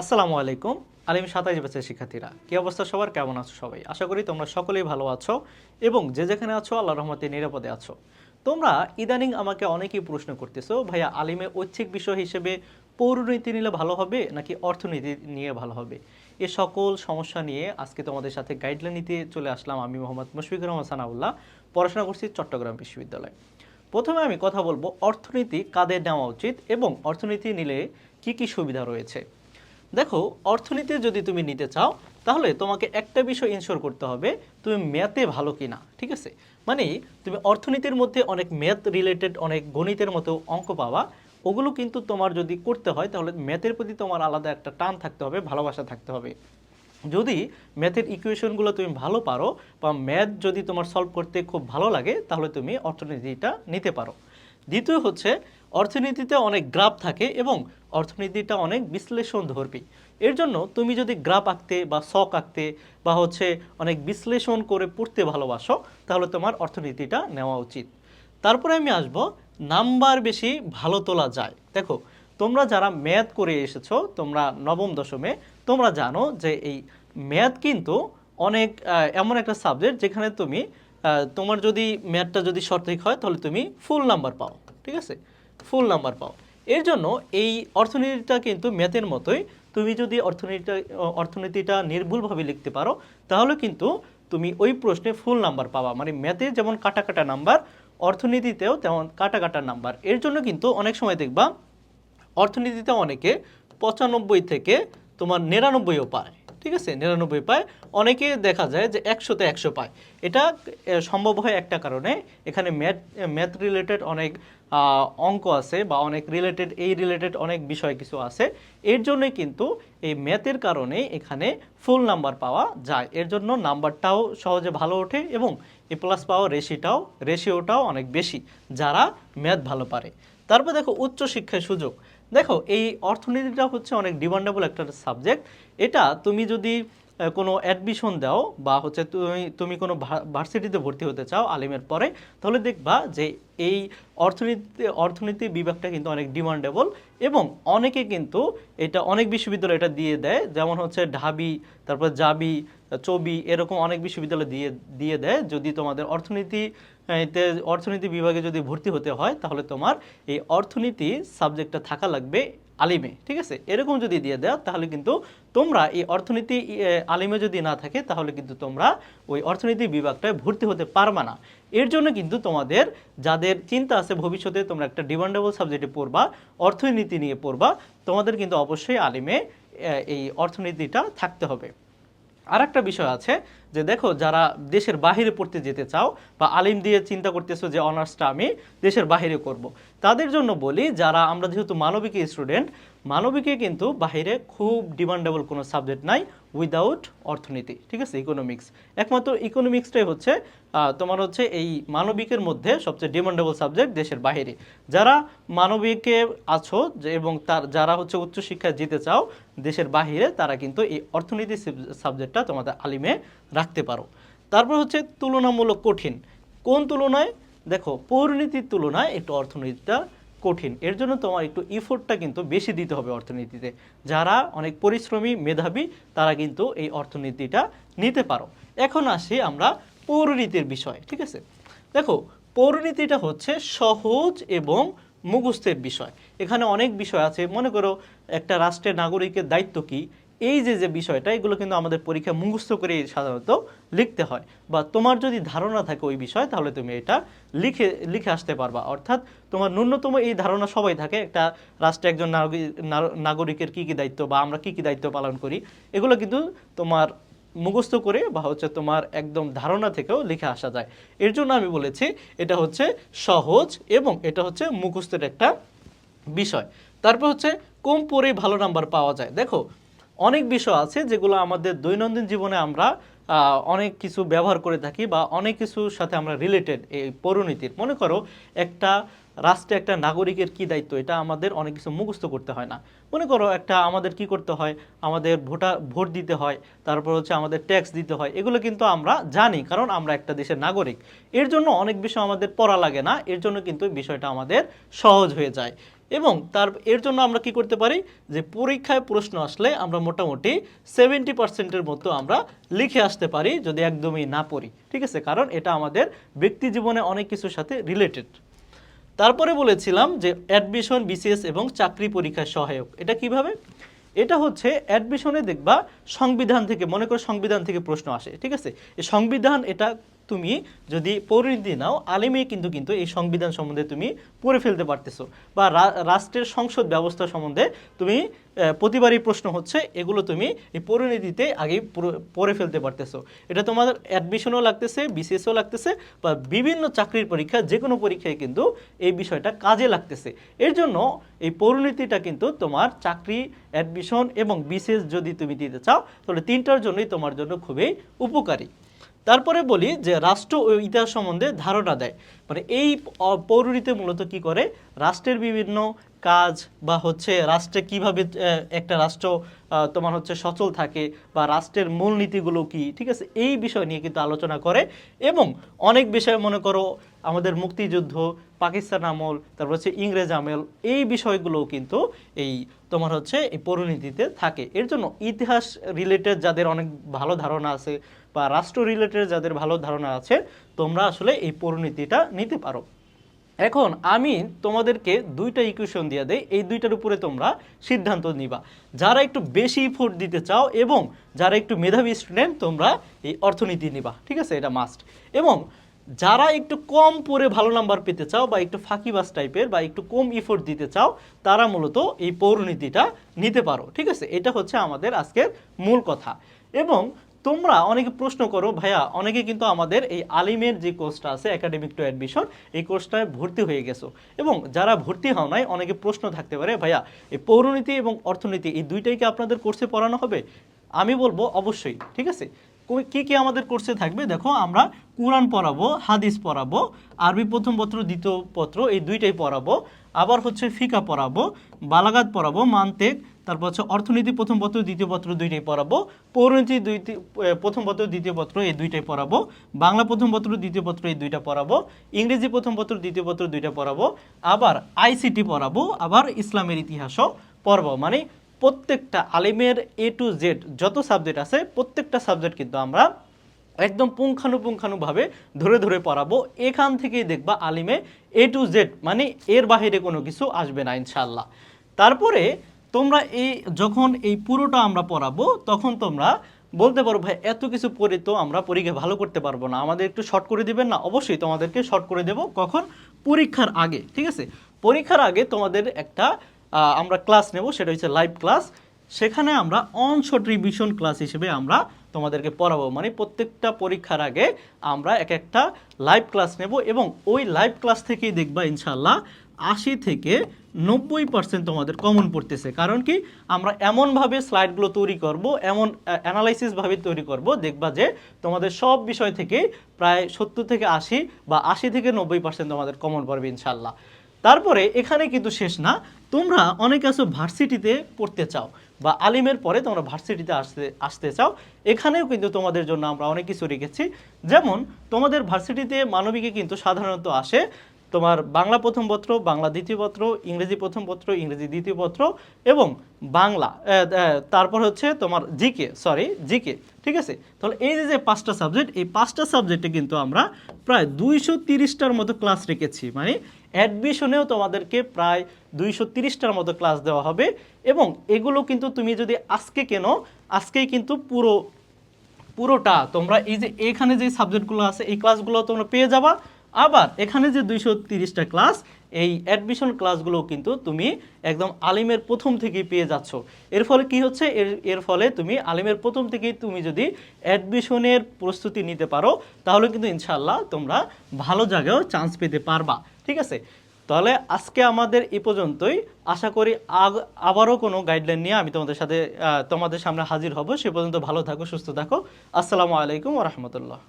আসসালামু আলাইকুম। আলিম সাতাইশ ব্যাচের শিক্ষার্থীরা, কি অবস্থা সবার? কেমন আছো সবাই? আশা করি তোমরা সকলেই ভালো আছো এবং যে যেখানে আছো আল্লাহ রহমতে নিরাপদে আছো। তোমরা ইদানিং আমাকে অনেকেই প্রশ্ন করতেছো, ভাইয়া, আলিমে ঐচ্ছিক বিষয় হিসেবে পৌরনীতি নিলে ভালো হবে নাকি অর্থনীতি নিয়ে ভালো হবে? এ সকল সমস্যা নিয়ে আজকে তোমাদের সাথে গাইডলাইন নিতে চলে আসলাম আমি মোহাম্মদ মুশফিকুর রহমান সানাউল্লাহ, পড়াশোনা করছি চট্টগ্রাম বিশ্ববিদ্যালয়ে। প্রথমে আমি কথা বলব, অর্থনীতি কাদের নেওয়া উচিত এবং অর্থনীতি নিলে কি কি সুবিধা রয়েছে? দেখো অর্থনীতি যদি তুমি নিতে চাও, তাহলে তোমাকে একটা বিষয় ইনশোর করতে হবে, তুমি ম্যাথে ভালো কিনা, ঠিক আছে? মানে তুমি অর্থনীতির মধ্যে অনেক ম্যাথ রিলেটেড অনেক গণিতের মতো অঙ্ক পাওয়া ওগুলো কিন্তু তোমার যদি করতে হয়, তাহলে ম্যাথের প্রতি তোমার আলাদা একটা টান থাকতে হবে, ভালোবাসা থাকতে হবে। যদি ম্যাথের ইকুয়েশনগুলো তুমি ভালো পারো, বা ম্যাথ যদি তোমার সলভ করতে খুব ভালো লাগে, তাহলে তুমি অর্থনীতিটা নিতে পারো। দ্বিতীয় হচ্ছে, অর্থনীতিতে অনেক গ্রাফ থাকে এবং অর্থনীতিটা অনেক বিশ্লেষণ ধর্মী এর জন্য তুমি যদি গ্রাফ আঁকতে বা শখ আঁকতে বা হচ্ছে অনেক বিশ্লেষণ করে পড়তে ভালোবাসো, তাহলে তোমার অর্থনীতিটা নেওয়া উচিত। তারপরে আমি আসব, নাম্বার বেশি ভালো তোলা যায়। দেখো, তোমরা যারা ম্যাথ করে এসেছ, তোমরা নবম দশমে, তোমরা জানো যে এই ম্যাথ কিন্তু অনেক এমন একটা সাবজেক্ট যেখানে তুমি তোমার যদি ম্যাথটা যদি সঠিক হয়, তাহলে তুমি ফুল নাম্বার পাও, ঠিক আছে? ফুল নাম্বার পাও। এর জন্য এই অর্থনীতিটা কিন্তু ম্যাথের মতোই। তুমি যদি অর্থনীতিটা অর্থনীতিটা নির্ভুলভাবে লিখতে পারো, তাহলে কিন্তু তুমি ওই প্রশ্নে ফুল নাম্বার পাবা। মানে ম্যাথে যেমন কাটা কাটা নাম্বার অর্থনীতিতেও তেমন কাটা কাটা নাম্বার এর জন্য কিন্তু অনেক সময় দেখবা, অর্থনীতিতে অনেকে পঁচানব্বই থেকে তোমার নিরানব্বইও পায়। ঠিক আছে? নিরানব্বই পায়। অনেকে দেখা যায় যে একশোতে একশো পায়। এটা সম্ভব হয় একটা কারণে। এখানে ম্যাথ ম্যাথ রিলেটেড অনেক অঙ্ক আছে বা অনেক রিলেটেড এই রিলেটেড অনেক বিষয় কিছু আছে। এর জন্যই কিন্তু এই ম্যাথের কারণে এখানে ফুল নাম্বার পাওয়া যায়। এর জন্য নাম্বারটাও সহজে ভালো ওঠে এবং এ প্লাস পাওয়া রেশিটাও রেশিওটাও অনেক বেশি, যারা ম্যাথ ভালো পারে। তারপর দেখো উচ্চ শিক্ষার সুযোগ। দেখো, এই অর্থনীতিটা হচ্ছে অনেক ডিমান্ডেবল একটা সাবজেক্ট এটা তুমি যদি কোনো অ্যাডমিশন দাও বা হচ্ছে তুমি তুমি কোনো ভার্সিটিতে ভর্তি হতে চাও আলিমের পরে, তাহলে দেখবা যে এই অর্থনীতি অর্থনীতি বিভাগটা কিন্তু অনেক ডিমান্ডেবল এবং অনেকে কিন্তু এটা অনেক বিশ্ববিদ্যালয় এটা দিয়ে দেয়। যেমন হচ্ছে ঢাবি, তারপর জাবি, চবি, এরকম অনেক বিশ্ববিদ্যালয় দিয়ে দিয়ে দেয়। যদি তোমাদের অর্থনীতি আহ, তে অর্থনীতি বিভাগে যদি ভর্তি হতে হয় তাহলে তোমার এই অর্থনীতি সাবজেক্টটা থাকা লাগবে আলিমে ঠিক আছে? এরকম যদি দিয়ে দেয় তাহলে কিন্তু তোমরা এই অর্থনীতি আলিমে যদি না থাকে তাহলে কিন্তু তোমরা ওই অর্থনীতি বিভাগটায় ভর্তি হতে পারবে না। এর জন্য কিন্তু তোমাদের যাদের চিন্তা আছে ভবিষ্যতে তোমরা একটা ডিমান্ডেবল সাবজেক্টে পড়বা অর্থনীতি নিয়ে পড়বা তোমাদের কিন্তু অবশ্যই আলিমে এই অর্থনীতিটা থাকতে হবে। আর একটা বিষয় আছে যে দেখো, যারা দেশের বাইরে পড়তে যেতে চাও বা আলিম দিয়ে চিন্তা করতেছো যে অনার্সটা আমি দেশের বাইরে করব। তাদের জন্য বলি, যারা আমরা যেহেতু মানবিক স্টুডেন্ট মানবিকে কিন্তু বাইরে খুব ডিমান্ডেবল কোনো সাবজেক্ট নাই উইদাউট অর্থনীতি, ঠিক আছে ইকোনমিক্স একমাত্র ইকোনমিক্সটাই হচ্ছে তোমার হচ্ছে এই মানবিকের মধ্যে সবচেয়ে ডিমান্ডেবল সাবজেক্ট দেশের বাইরে যারা মানবিকে আছো এবং তার, যারা হচ্ছে উচ্চশিক্ষায় যেতে চাও দেশের বাইরে তারা কিন্তু এই অর্থনীতি সাবজেক্টটা তোমাদের আলিমে রাখতে পারো। তারপর হচ্ছে তুলনামূলক কঠিন। কোন তুলনায়? দেখো পৌরনীতির তুলনায় একটু অর্থনীতিটা কঠিন। এর জন্য তোমার একটু ইফোর্টটা কিন্তু বেশি দিতে হবে অর্থনীতিতে। যারা অনেক পরিশ্রমী, মেধাবী, তারা কিন্তু এই অর্থনীতিটা নিতে পারো। এখন আসি আমরা পৌরনীতির বিষয়, ঠিক আছে? দেখো পৌরনীতিটা হচ্ছে সহজ এবং মুখস্থের বিষয়। এখানে অনেক বিষয় আছে। মনে করো, একটা রাষ্ট্রের নাগরিকের দায়িত্ব কি? এই যে যে বিষয়টা, এগুলো কিন্তু আমাদের পরীক্ষা মুখস্থ করে সাধারণত লিখতে হয়। বা তোমার যদি ধারণা থাকে ওই বিষয়, তাহলে তুমি এটা লিখে লিখে আসতে পারবা। অর্থাৎ তোমার ন্যূনতম এই ধারণা সবাই থাকে, একটা রাষ্ট্রে একজন নাগরি- নাগরিকের কী কী দায়িত্ব বা আমরা কী কী দায়িত্ব পালন করি। এগুলো কিন্তু তোমার মুখস্থ করে বা হচ্ছে তোমার একদম ধারণা থেকেও লিখে আসা যায়। এর জন্য আমি বলেছি, এটা হচ্ছে সহজ এবং এটা হচ্ছে মুখস্থের একটা বিষয়। তারপর হচ্ছে কম পড়ে ভালো নাম্বার পাওয়া যায়? দেখো, অনেক বিষয় আছে যেগুলো আমাদের দৈনন্দিন জীবনে আমরা অনেক কিছু ব্যবহার করে থাকি বা অনেক কিছুর সাথে আমরা রিলেটেড এই পৌরনীতির মনে করো, একটা রাষ্ট্রে একটা নাগরিকের কি দায়িত্ব? এটা আমাদের অনেক কিছু মুখস্থ করতে হয় না। মনে করো একটা আমাদের কি করতে হয়? আমাদের ভোটার ভোট দিতে হয়, তারপর হচ্ছে আমাদের ট্যাক্স দিতে হয়, এগুলো কিন্তু আমরা জানি, কারণ আমরা একটা দেশের নাগরিক। এর জন্য অনেক বিষয় আমাদের পড়া লাগে না, এর জন্য কিন্তু বিষয়টা আমাদের সহজ হয়ে যায়। এবং তার, এর জন্য আমরা কি করতে পারি? যে পরীক্ষায় প্রশ্ন আসলে আমরা মোটামুটি সেভেন্টি পার্সেন্টের মতো আমরা লিখে আসতে পারি, যদি একদমই না পড়ি। ঠিক আছে? কারণ এটা আমাদের ব্যক্তি জীবনে অনেক কিছুর সাথে রিলেটেড তারপরে বলেছিলাম যে অ্যাডমিশন, বিসিএস এবং চাকরি পরীক্ষায় সহায়ক। এটা কীভাবে? এটা হচ্ছে অ্যাডমিশনে দেখবা সংবিধান থেকে, মনে করো সংবিধান থেকে প্রশ্ন আসে, ঠিক আছে? সংবিধান এটা তুমি যদি পরিণতি নাও, আলিমে কিন্তু কিন্তু এই সংবিধান সম্বন্ধে তুমি পড়ে ফেলতে পারতেছো। বা রাষ্ট্রের সংসদ ব্যবস্থা সম্বন্ধে তুমি প্রতিবারই প্রশ্ন হচ্ছে, এগুলো তুমি এই পরিণতিতে পুরো- পড়ে ফেলতে পারতেছো। এটা তোমাদের অ্যাডমিশনও লাগতেছে বিসিএসও লাগতেছে, বা বিভিন্ন চাকরির পরীক্ষা যে কোনো পরীক্ষায় কিন্তু এই বিষয়টা কাজে লাগতেছে। এর জন্য এই পরিণতিটা কিন্তু তোমার চাকরি অ্যাডমিশন এবং বিসিএস যদি তুমি দিতে চাও, তাহলে তিনটার জন্যই তোমার জন্য খুবই উপকারী। তারপরে বলি যে রাষ্ট্র ও ইতিহাস সম্বন্ধে ধারণা দেয়। মানে এই পৌরীতে মূলত কি করে? রাষ্ট্রের বিভিন্ন কাজ বা হচ্ছে রাষ্ট্রে কীভাবে একটা রাষ্ট্র তোমার হচ্ছে সচল থাকে বা রাষ্ট্রের মূলনীতিগুলো কি, ঠিক আছে? এই বিষয় নিয়ে কিন্তু আলোচনা করে এবং অনেক বিষয় মনে করো আমাদের মুক্তিযুদ্ধ, পাকিস্তান আমল, তারপর হচ্ছে ইংরেজ আমল, এই বিষয়গুলোও কিন্তু এই তোমার হচ্ছে এই পরিণতিতে থাকে। এর জন্য ইতিহাস রিলেটেড যাদের অনেক ভালো ধারণা আছে বা রাষ্ট্র রিলেটেড যাদের ভালো ধারণা আছে, তোমরা আসলে এই পরিণতিটা নিতে পারো। এখন আমি তোমাদেরকে দুইটা ইকুয়েশন দিয়ে দেই, এই দুইটার উপরে তোমরা সিদ্ধান্ত নিবা। যারা একটু বেশি ইফোর্ট দিতে চাও এবং যারা একটু মেধাবী স্টুডেন্ট তোমরা এই অর্থনীতি নিবা, ঠিক আছে? এটা মাস্ট এবং যারা একটু কম পড়ে ভালো নাম্বার পেতে চাও বা একটু ফাঁকিবাস টাইপের বা একটু কম ইফোর্ট দিতে চাও, তারা মূলত এই পৌরনীতিটা নিতে পারো, ঠিক আছে? এটা হচ্ছে আমাদের আজকের মূল কথা। এবং তোমরা অনেকে প্রশ্ন করো, ভাইয়া, অনেকে কিন্তু আমাদের এই আলিমের যে কোর্সটা আছে একাডেমিক টু অ্যাডমিশন এই কোর্সটায় ভর্তি হয়ে গেছো। এবং যারা ভর্তি হও নাই, অনেকে প্রশ্ন থাকতে পারে, ভাইয়া, এই পৌরনীতি এবং অর্থনীতি, এই দুইটাই কি আপনাদের কোর্সে পড়ানো হবে? আমি বলব, অবশ্যই। ঠিক আছে? কি কি আমাদের কোর্সে থাকবে? দেখো, আমরা কোরআন পড়াবো, হাদিস পড়াবো, আরবি প্রথম পত্র, দ্বিতীয় পত্র, এই দুইটাই পড়াবো। আবার হচ্ছে ফিকা পড়াবো, বালাগাত পড়াবো, মান্তেক, তারপর হচ্ছে অর্থনীতি প্রথম পত্র, দ্বিতীয় পত্র দুইটাই পড়াবো, পৌরনীতি দুই প্রথম পত্র, দ্বিতীয় পত্র এই দুইটাই পড়াবো, বাংলা প্রথম পত্র, দ্বিতীয় পত্র এই দুইটা পড়াবো, ইংরেজি প্রথম পত্র, দ্বিতীয় পত্র দুইটা পড়াবো, আবার আইসিটি পড়াবো, আবার ইসলামের ইতিহাসও পড়াবো। মানে প্রত্যেকটা আলিমের এ টু জেড যত সাবজেক্ট আছে, প্রত্যেকটা সাবজেক্ট কিন্তু আমরা একদম পুঙ্খানুপুঙ্খানুভাবে ধরে ধরে পড়াবো। এখান থেকেই দেখবা আলিমে এ টু জেড মানে এর বাইরে কোনো কিছু আসবে না ইনশাল্লাহ তারপরে তোমরা এই যখন এই পুরোটা আমরা পড়াবো, তখন তোমরা বলতে পারো, ভাই, এত কিছু পড়ে তো আমরা পরীক্ষা ভালো করতে পারব না। আমাদের একটু শর্ট করে দিবেন না? অবশ্যই তোমাদেরকে শর্ট করে দেব কখন? পরীক্ষার আগে, ঠিক আছে? পরীক্ষার আগে তোমাদের একটা আমরা ক্লাস নেব, সেটা হচ্ছে লাইভ ক্লাস সেখানে আমরা অন শর্ট রিভিশন ক্লাস হিসেবে আমরা তোমাদেরকে পড়াবো। মানে প্রত্যেকটা পরীক্ষার আগে আমরা এক একটা লাইভ ক্লাস নেব এবং ওই লাইভ ক্লাস থেকেই দেখবা ইনশাল্লাহ আশি থেকে নব্বই পার্সেন্ট তোমাদের কমন পড়তেছে। কারণ কি? আমরা এমনভাবে স্লাইডগুলো তৈরি করব, এমন অ্যানালাইসিসভাবে তৈরি করব, দেখবা যে তোমাদের সব বিষয় থেকে প্রায় সত্তর থেকে আশি বা আশি থেকে নব্বই পার্সেন্ট তোমাদের কমন পড়বে ইনশাল্লাহ তারপরে এখানে কিন্তু শেষ না, তোমরা অনেক আছো ভার্সিটিতে পড়তে চাও। বা আলিমের পরে তোমরা ভার্সিটিতে আসতে আসতে চাও, এখানেও কিন্তু তোমাদের জন্য আমরা অনেক কিছু রেখেছি। যেমন, তোমাদের ভার্সিটিতে মানবিকে কিন্তু সাধারণত আসে তোমার বাংলা প্রথম পত্র, বাংলা দ্বিতীয় পত্র, ইংরেজি প্রথম পত্র, ইংরেজি দ্বিতীয় পত্র এবং বাংলা তারপর হচ্ছে তোমার জিকে সরি জিকে, ঠিক আছে? তাহলে এই যে পাঁচটা সাবজেক্ট, এই পাঁচটা সাবজেক্টে কিন্তু আমরা প্রায় দুইশো তিরিশটার মতো ক্লাস রেখেছি। মানে অ্যাডমিশনেও তোমাদেরকে প্রায় দুইশো তিরিশটার মতো ক্লাস দেওয়া হবে এবং এগুলো কিন্তু তুমি যদি আজকে কেন, আজকেই কিন্তু পুরো, পুরোটা তোমরা এই যে এখানে যে সাবজেক্টগুলো আছে, এই ক্লাসগুলো তোমরা পেয়ে যাবা। আবার এখানে যে দুইশো তিরিশটা ক্লাস, এই অ্যাডমিশন ক্লাসগুলো কিন্তু তুমি একদম আলিমের প্রথম থেকেই পেয়ে যাচ্ছ। এর ফলে কি হচ্ছে? এর এর ফলে তুমি আলিমের প্রথম থেকেই তুমি যদি অ্যাডমিশনের প্রস্তুতি নিতে পারো, তাহলে কিন্তু ইনশাল্লাহ তোমরা ভালো জায়গায়ও চান্স পেতে পারবা। ঠিক আছে? তাহলে আজকে আমাদের এ পর্যন্তই। আশা করি আবারও কোনো গাইডলাইন নিয়ে আমি তোমাদের সাথে তোমাদের সামনে হাজির হব। সে পর্যন্ত ভালো থাকো, সুস্থ থাকো। আসসালামু আলাইকুম রহমতুল্লাহ।